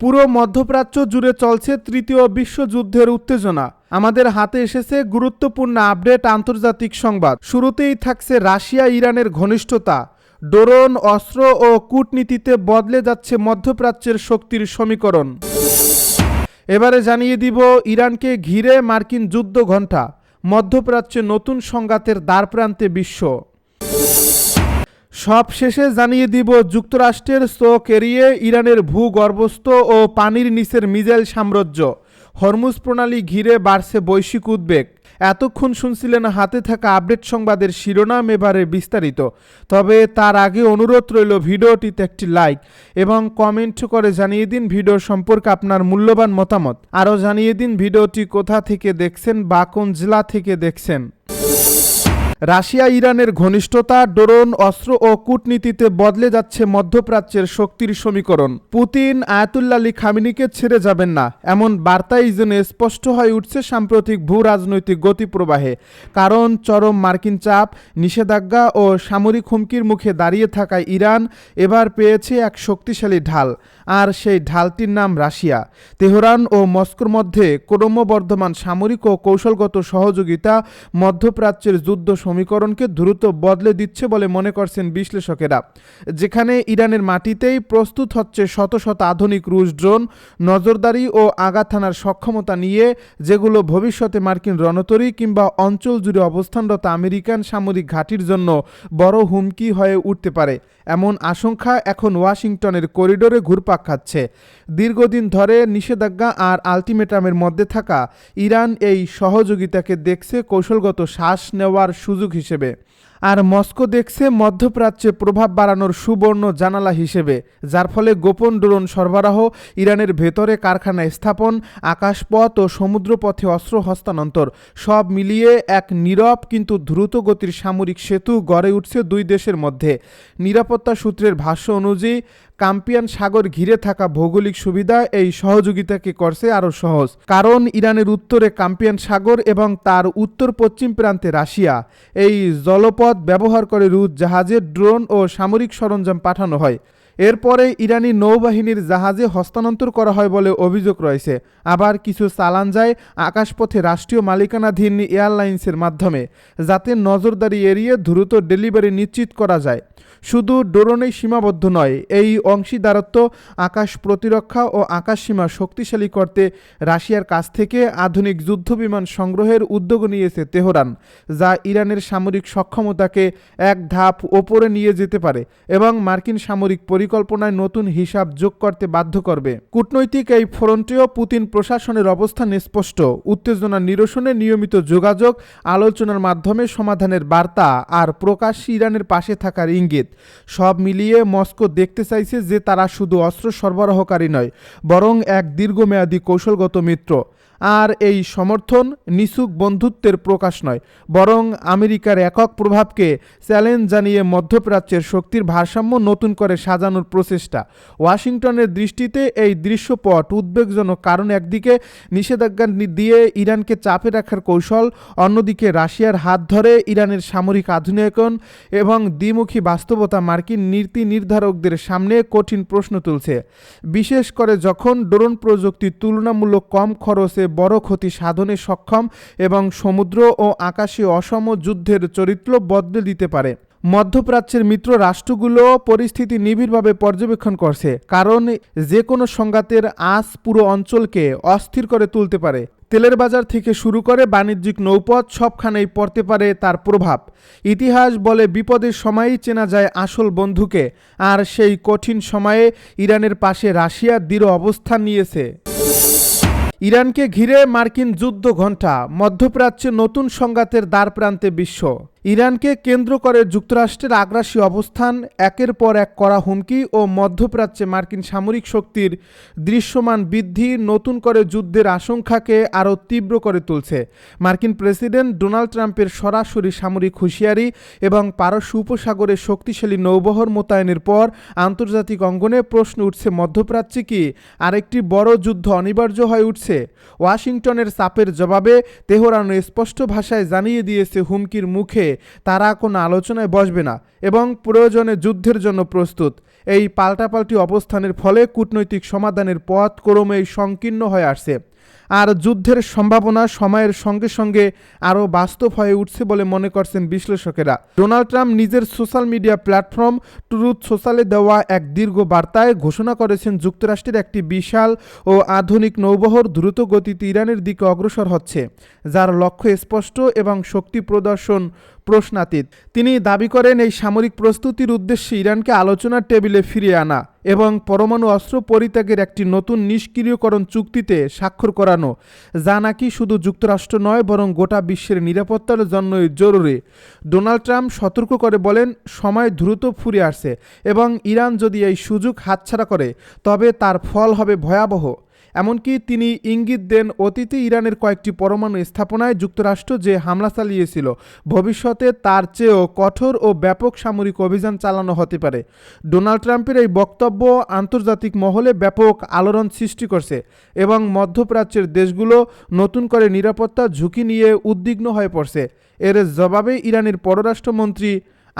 পুরো মধ্যপ্রাচ্য জুড়ে চলছে তৃতীয় বিশ্বযুদ্ধের উত্তেজনা। আমাদের হাতে এসেছে গুরুত্বপূর্ণ আপডেট আন্তর্জাতিক সংবাদ। শুরুতেই থাকছে রাশিয়া ইরানের ঘনিষ্ঠতা। ড্রোন, অস্ত্র ও কূটনীতিতে বদলে যাচ্ছে মধ্যপ্রাচ্যের শক্তির সমীকরণ। এবারে জানিয়ে দিব, ইরানকে ঘিরে মার্কিন যুদ্ধ ঘণ্টা। মধ্যপ্রাচ্যে নতুন সংঘাতের দ্বারপ্রান্তে বিশ্ব। সব শেষে জানিয়ে দিব, যুক্তরাষ্ট্রের চোখ এড়িয়ে ইরানের ভূগর্ভস্থ ও পানির নিচের মিজাইল সাম্রাজ্য। হরমুজ প্রণালী ঘিরে বাড়ছে বৈশ্বিক উদ্বেগ। এতক্ষণ শুনছিলেন হাতে থাকা আপডেট সংবাদের শিরোনাম এবারে বিস্তারিত। তবে তার আগে অনুরোধ রইল ভিডিওটিতে একটি লাইক এবং কমেন্ট করে জানিয়ে দিন ভিডিও সম্পর্কে আপনার মূল্যবান মতামত। আরও জানিয়ে দিন ভিডিওটি কোথা থেকে দেখছেন বা কোন জেলা থেকে দেখছেন। রাশিয়া, ইরানের ঘনিষ্ঠতা, ড্রোন, অস্ত্র ও কূটনীতিতে বদলে যাচ্ছে মধ্যপ্রাচ্যের শক্তির সমীকরণ। পুতিন আয়াতুল্লা আলী খামিনিকে ছেড়ে যাবেন না। এমন বার্তাই যেন স্পষ্ট হয়ে উঠছে সাম্প্রতিক ভূ রাজনৈতিক গতিপ্রবাহে। কারণ চরম মার্কিন চাপ, নিষেধাজ্ঞা ও সামরিক হুমকির মুখে দাঁড়িয়ে থাকা ইরান এবার পেয়েছে এক শক্তিশালী ঢাল। আর সেই ঢালটির নাম রাশিয়া। তেহরান ও মস্কোর মধ্যে ক্রমবর্ধমান সামরিক ও কৌশলগত সহযোগিতা মধ্যপ্রাচ্যের যুদ্ধ সমীকরণকে দ্রুত বদলে দিচ্ছে বলে মনে করছেন বিশ্লেষকেরা। যেখানে ইরানের মাটিতেই প্রস্তুত হচ্ছে শত শত আধুনিক রুশ ড্রোন, নজরদারি ও আঘাত হানার সক্ষমতা নিয়ে, যেগুলো ভবিষ্যতে মার্কিন রণতরী কিংবা অঞ্চল জুড়ে অবস্থানরত আমেরিকান সামরিক ঘাঁটির জন্য বড় হুমকি হয়ে উঠতে পারে। এমন আশঙ্কা এখন ওয়াশিংটনের করিডোরে ঘুরপাক খাচ্ছে। দীর্ঘদিন ধরে নিষেধাজ্ঞা আর আলটিমেটামের মধ্যে থাকা ইরান এই সহযোগিতাকে দেখছে কৌশলগত শ্বাস নেওয়ার সুযোগ হিসেবে। আর মস্কো দেখছে মধ্যপ্রাচ্যে প্রভাব বাড়ানোর সুবর্ণ জানালা হিসেবে, যার ফলে গোপন ড্রোন সরবরাহ, ইরানের ভেতরে কারখানা স্থাপন, আকাশপথ ও সমুদ্রপথে অস্ত্র হস্তান্তর, সব মিলিয়ে এক নীরব কিন্তু দ্রুত গতির সামরিক সেতু গড়ে উঠছে দুই দেশের মধ্যে। নিরাপত্তা সূত্রের ভাষ্য অনুযায়ী কাম্পিয়ান সাগর ঘিরে থাকা ভৌগোলিক সুবিধা এই সহযোগিতাকে করছে আরও সহজ। কারণ ইরানের উত্তরে কাম্পিয়ান সাগর এবং তার উত্তর পশ্চিম প্রান্তে রাশিয়া। এই জলপথ ব্যবহার করে রুশ জাহাজের ড্রোন ও সামরিক সরঞ্জাম পাঠানো হয়। এরপরে ইরানি নৌবাহিনীর জাহাজে হস্তান্তর করা হয় বলে অভিযোগ রয়েছে। আবার কিছু চালান যায় আকাশপথে রাষ্ট্রীয় মালিকানাধীন এয়ারলাইন্সের মাধ্যমে, যাতে নজরদারি এড়িয়ে দ্রুত ডেলিভারি নিশ্চিত করা যায়। শুধু ড্রোনেই সীমাবদ্ধ নয়, এই অংশীদারত্ব আকাশ প্রতিরক্ষা ও আকাশ সীমা শক্তিশালী করতে রাশিয়ার কাছ থেকে আধুনিক যুদ্ধবিমান সংগ্রহের উদ্যোগ নিয়েছে তেহরান, যা ইরানের সামরিক সক্ষমতাকে এক ধাপ ওপরে নিয়ে যেতে পারে এবং মার্কিন সামরিক পরিকল্পনায় নতুন হিসাব যোগ করতে বাধ্য করবে। কূটনৈতিক এই ফ্রন্টেও পুতিন প্রশাসনের অবস্থান স্পষ্ট। উত্তেজনা নিরসনে নিয়মিত যোগাযোগ, আলোচনার মাধ্যমে সমাধানের বার্তা আর প্রকাশ ইরানের পাশে থাকার ইঙ্গিত। সব মিলিয়ে মস্কো দেখতে চাইছে যে তারা শুধু অস্ত্র সরবরাহকারী নয়, বরং এক দীর্ঘমেয়াদী কৌশলগত মিত্র। আর এই সমর্থন নিছুক বন্ধুত্বের প্রকাশ নয়, বরং আমেরিকার একক প্রভাবকে চ্যালেঞ্জ জানিয়ে মধ্যপ্রাচ্যের শক্তির ভারসাম্য নতুন করে সাজানোর প্রচেষ্টা। ওয়াশিংটনের দৃষ্টিতে এই দৃশ্যপট উদ্বেগজনক কারণ একদিকে নিষেধাজ্ঞা দিয়ে ইরানকে চাপে রাখার কৌশল, অন্যদিকে রাশিয়ার হাত ধরে ইরানের সামরিক আধুনিকরণ এবং দ্বিমুখী বাস্তবতা মার্কিন নীতি নির্ধারকদের সামনে কঠিন প্রশ্ন তুলছে। বিশেষ করে যখন ড্রোন প্রযুক্তি তুলনামূলক কম খরচে বড় ক্ষতি সাধনে সক্ষম এবং সমুদ্র ও আকাশে অসম যুদ্ধের চরিত্র বদলে দিতে পারে। মধ্যপ্রাচ্যের মিত্র রাষ্ট্রগুলো পরিস্থিতি নিবিড়ভাবে পর্যবেক্ষণ করছে, কারণ যে কোনো সংঘাতের আঁচ পুরো অঞ্চলকে অস্থির করে তুলতে পারে। তেলের বাজার থেকে শুরু করে বাণিজ্যিক নৌপথ সবখানেই পড়তে পারে তার প্রভাব। ইতিহাস বলে বিপদের সময়ই চেনা যায় আসল বন্ধুকে, আর সেই কঠিন সময়ে ইরানের পাশে রাশিয়া দৃঢ় অবস্থান নিয়েছে। ইরানকে ঘিরে মার্কিন যুদ্ধ ঘণ্টা মধ্যপ্রাচ্যে নতুন সংঘাতের দ্বারপ্রান্তে বিশ্ব। ইরানকে কেন্দ্র করে যুক্তরাষ্ট্রের আগ্রাসী অবস্থান, একের পর এক করা হুমকি ও মধ্যপ্রাচ্যে মার্কিন সামরিক শক্তির দৃশ্যমান বৃদ্ধি নতুন করে যুদ্ধের আশঙ্কাকে আরও তীব্র করে তুলছে। মার্কিন প্রেসিডেন্ট ডোনাল্ড ট্রাম্পের সরাসরি সামরিক হুঁশিয়ারি এবং পারস্য উপসাগরে শক্তিশালী নৌবহর মোতায়েনের পর আন্তর্জাতিক অঙ্গনে প্রশ্ন উঠছে, মধ্যপ্রাচ্যে কি আরেকটি বড় যুদ্ধ অনিবার্য হয়ে উঠছে? ওয়াশিংটনের চাপের জবাবে তেহরান স্পষ্ট ভাষায় জানিয়ে দিয়েছে, হুমকির মুখে তারা কোনো আলোচনায় বসবে না এবং প্রয়োজনে যুদ্ধের জন্য প্রস্তুত। এই পাল্টাপাল্টি অবস্থানের ফলে কূটনৈতিক সমাধানের পথ ক্রমেই সংকীর্ণ হয়ে আসছে। আর যুদ্ধের সম্ভাবনা সময়ের সঙ্গে সঙ্গে আরও বাস্তব হয়ে উঠছে বলে মনে করছেন বিশ্লেষকেরা। ডোনাল্ড ট্রাম্প নিজের সোশ্যাল মিডিয়া প্ল্যাটফর্ম ট্রুথ সোশ্যালে দেওয়া এক দীর্ঘ বার্তায় ঘোষণা করেছেন, যুক্তরাষ্ট্রের একটি বিশাল ও আধুনিক নৌবহর দ্রুত গতিতে ইরানের দিকে অগ্রসর হচ্ছে, যার লক্ষ্য স্পষ্ট এবং শক্তি প্রদর্শন প্রশ্নাতীত। তিনি দাবি করেন, এই সামরিক প্রস্তুতির উদ্দেশ্যে ইরানকে আলোচনার টেবিলে ফিরিয়ে আনা এবং পরমাণু অস্ত্র পরিত্যাগের একটি নতুন নিষ্ক্রিয়করণ চুক্তিতে স্বাক্ষর করানো, যা নাকি শুধু যুক্তরাষ্ট্র নয়, বরং গোটা বিশ্বের নিরাপত্তার জন্যই জরুরি। ডোনাল্ড ট্রাম্প সতর্ক করে বলেন, সময় দ্রুত ফুরিয়ে আসছে এবং ইরান যদি এই সুযোগ হাতছাড়া করে, তবে তার ফল হবে ভয়াবহ। এমনকি তিনি ইঙ্গিত দেন অতীতে ইরানের কয়েকটি পরমাণু স্থাপনায় যুক্তরাষ্ট্র যে হামলা চালিয়েছিল, ভবিষ্যতে তার চেয়েও কঠোর ও ব্যাপক সামরিক অভিযান চালানো হতে পারে। ডোনাল্ড ট্রাম্পের এই বক্তব্য আন্তর্জাতিক মহলে ব্যাপক আলোড়ন সৃষ্টি করছে এবং মধ্যপ্রাচ্যের দেশগুলো নতুন করে নিরাপত্তা ঝুঁকি নিয়ে উদ্বিগ্ন হয়ে পড়ছে। এর জবাবে ইরানের পররাষ্ট্রমন্ত্রী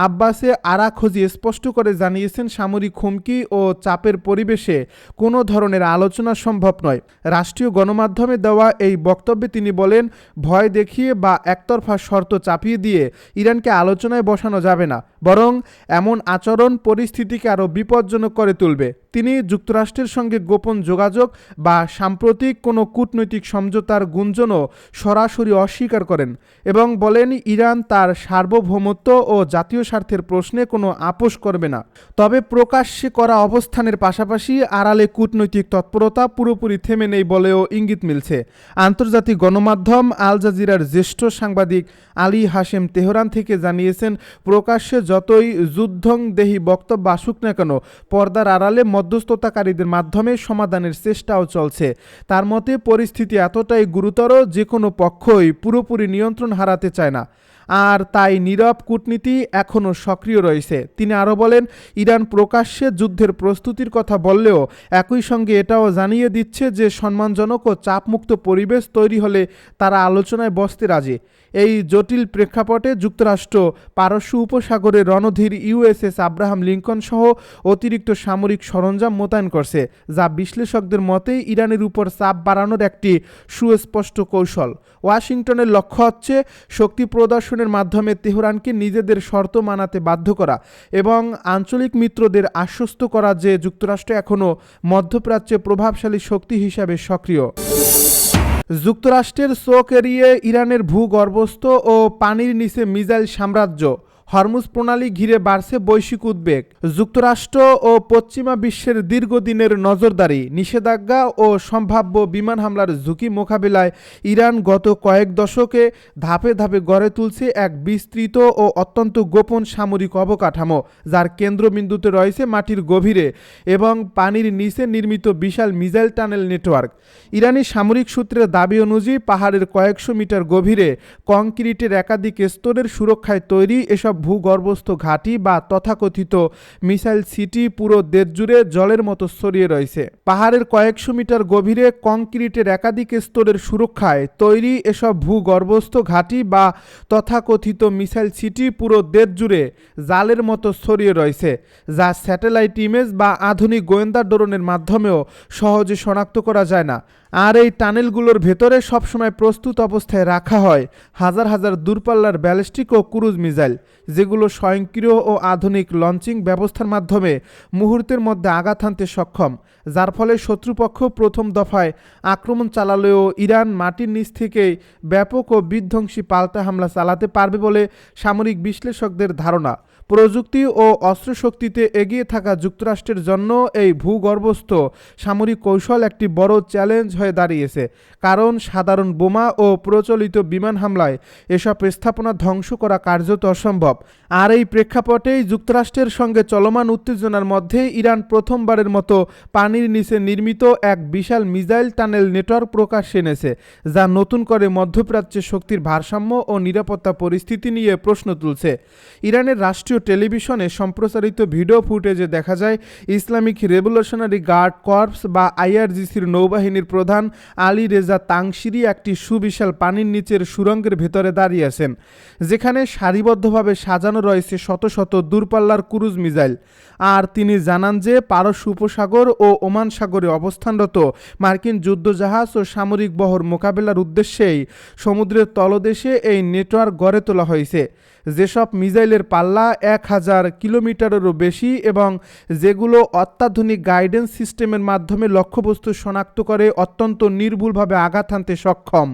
আব্বাসে আরা আরাখোজি স্পষ্ট করে জানিয়েছেন সামরিক হুমকি ও চাপের পরিবেশে কোনো ধরনের আলোচনা সম্ভব নয়। রাষ্ট্রীয় গণমাধ্যমে দেওয়া এই বক্তব্যে তিনি বলেন, ভয় দেখিয়ে বা একতরফা শর্ত চাপিয়ে দিয়ে ইরানকে আলোচনায় বসানো যাবে না, বরং এমন আচরণ পরিস্থিতিকে আরও বিপজ্জনক করে তুলবে। তিনি যুক্তরাষ্ট্রের সঙ্গে গোপন যোগাযোগ বা সাম্প্রতিক কোনো কূটনৈতিক সমঝোতার গুঞ্জনও সরাসরি অস্বীকার করেন এবং বলেন, ইরান তার সার্বভৌমত্ব ও জাতীয় স্বার্থের প্রশ্নে কোনো আপোষ করবে না। তবে প্রকাশ্যে করা অবস্থানের পাশাপাশি আড়ালে কূটনৈতিক তৎপরতা পুরোপুরি থেমে নেই বলেও ইঙ্গিত মিলছে। আন্তর্জাতিক গণমাধ্যম আল জাজিরার জ্যেষ্ঠ সাংবাদিক আলী হাশেম তেহরান থেকে জানিয়েছেন, প্রকাশ্যে যতই যুদ্ধং দেহি বক্তব্য আসুক না কেন, পর্দার আড়ালে মধ্যস্থতাকারীদের মাধ্যমে সমাধানের চেষ্টাও চলছে। তার মতে, পরিস্থিতি এতটাই গুরুতর যে কোনো পক্ষই পুরোপুরি নিয়ন্ত্রণ হারাতে চায় না। আর তাই নীরব কূটনীতি এখনও সক্রিয় রয়েছে। তিনি আরও বলেন, ইরান প্রকাশ্যে যুদ্ধের প্রস্তুতির কথা বললেও একই সঙ্গে এটাও জানিয়ে দিচ্ছে যে সম্মানজনক ও চাপমুক্ত পরিবেশ তৈরি হলে তারা আলোচনায় বসতে রাজি। এই জটিল প্রেক্ষাপটে যুক্তরাষ্ট্র পারস্য উপসাগরে রণধীর ইউএসএস আব্রাহাম লিঙ্কন সহ অতিরিক্ত সামরিক সরঞ্জাম মোতায়েন করছে, যা বিশ্লেষকদের মতে ইরানের উপর চাপ বাড়ানোর একটি সুস্পষ্ট কৌশল। ওয়াশিংটনের লক্ষ্য হচ্ছে শক্তি প্রদর্শনের মাধ্যমে তেহরানকে নিজেদের শর্ত মানাতে বাধ্য করা এবং আঞ্চলিক মিত্রদের আশ্বস্ত করা যে যুক্তরাষ্ট্র এখনও মধ্যপ্রাচ্যে প্রভাবশালী শক্তি হিসাবে সক্রিয়। যুক্তরাষ্ট্রের চোখ এড়িয়ে ইরানের ভূগর্ভস্থ ও পানির নিচে মিজাইল সাম্রাজ্য। হরমুজ প্রণালী ঘিরে বাড়ছে বৈশ্বিক উদ্বেগ। যুক্তরাষ্ট্র ও পশ্চিমা বিশ্বের দীর্ঘদিনের নজরদারি, নিষেধাজ্ঞা ও সম্ভাব্য বিমান হামলার ঝুঁকি মোকাবিলায় ইরান গত কয়েক দশকে ধাপে ধাপে গড়ে তুলছে এক বিস্তৃত ও অত্যন্ত গোপন সামরিক অবকাঠামো, যার কেন্দ্রবিন্দুতে রয়েছে মাটির গভীরে এবং পানির নিচে নির্মিত বিশাল মিজাইল টানেল নেটওয়ার্ক। ইরানি সামরিক সূত্রের দাবি অনুযায়ী পাহাড়ের কয়েকশো মিটার গভীরে কংক্রিটের একাধিক স্তরের সুরক্ষায় তৈরি এসব ভূগর্ভস্থ ঘাঁটি বা তথাকথিত মিসাইল সিটি পুরো দেশ জুড়ে জলের মতো ছড়িয়ে রয়েছে। পাহাড়ের কয়েকশো মিটার গভীরে কংক্রিটের একাধিক স্তরের সুরক্ষায় তৈরি এসব ভূগর্ভস্থ ঘাঁটি বা তথাকথিত মিসাইল সিটি পুরো দেশ জুড়ে জালের মতো ছড়িয়ে রয়েছে, যা স্যাটেলাইট ইমেজ বা আধুনিক গোয়েন্দা ড্রোনের মাধ্যমেও সহজে শনাক্ত করা যায় না। আর এই টানেলগুলোর ভেতরে সবসময় প্রস্তুত অবস্থায় রাখা হয় হাজার হাজার দূরপাল্লার ব্যালিস্টিক ও ক্রুজ মিসাইল, যেগুলো স্বয়ংক্রিয় ও আধুনিক লঞ্চিং ব্যবস্থার মাধ্যমে মুহূর্তের মধ্যে আঘাত হানতে সক্ষম, যার ফলে শত্রুপক্ষ প্রথম দফায় আক্রমণ চালালেও ইরান মাটির নিচ থেকেই ব্যাপক ও বিধ্বংসী পাল্টা হামলা চালাতে পারবে বলে সামরিক বিশ্লেষকদের ধারণা। প্রযুক্তি ও অস্ত্রশক্তিতে এগিয়ে থাকা যুক্তরাষ্ট্রের জন্য এই ভূগর্ভস্থ সামরিক কৌশল একটি বড় চ্যালেঞ্জ হয়ে দাঁড়িয়েছে, কারণ সাধারণ বোমা ও প্রচলিত বিমান হামলায় এসব স্থাপনা ধ্বংস করা কার্যত অসম্ভব। আর এই প্রেক্ষাপটেই যুক্তরাষ্ট্রের সঙ্গে চলমান উত্তেজনার মধ্যে ইরান প্রথমবারের মতো পানির নিচে নির্মিত এক বিশাল মিসাইল টানেল নেটওয়ার্ক প্রকাশ এনেছে, যা নতুন করে মধ্যপ্রাচ্যের শক্তির ভারসাম্য ও নিরাপত্তা পরিস্থিতি নিয়ে প্রশ্ন তুলছে। ইরানের রাষ্ট্রীয় দেশীয় টেলিভিশনে সম্প্রচারিত ভিডিও ফুটেজে দেখা যায়, ইসলামিক রেভলিউশনারি গার্ড কর্পস বা আইআরজিসির নৌবাহিনীর প্রধান আলী রেজা তাংশিরি একটি সুবিশাল পানির নিচের সুরঙ্গের ভেতরে দাঁড়িয়ে আছেন, যেখানে সারিবদ্ধভাবে সাজানো রয়েছে শত শত দূরপাল্লার ক্রুজ মিসাইল। আর তিনি জানান যে, পারস্য উপসাগর ও ওমান সাগরে অবস্থানরত মার্কিন যুদ্ধজাহাজ ও সামরিক বহর মোকাবেলার উদ্দেশ্যেই সমুদ্রের তলদেশে এই নেটওয়ার্ক গড়ে তোলা হয়েছে। যেসব মিসাইলের পাল্লা এক হাজার কিলোমিটারেরও বেশি এবং যেগুলো অত্যাধুনিক গাইডেন্স সিস্টেমের মাধ্যমে লক্ষ্যবস্তু শনাক্ত করে অত্যন্ত নির্ভুলভাবে আঘাত হানতে সক্ষম।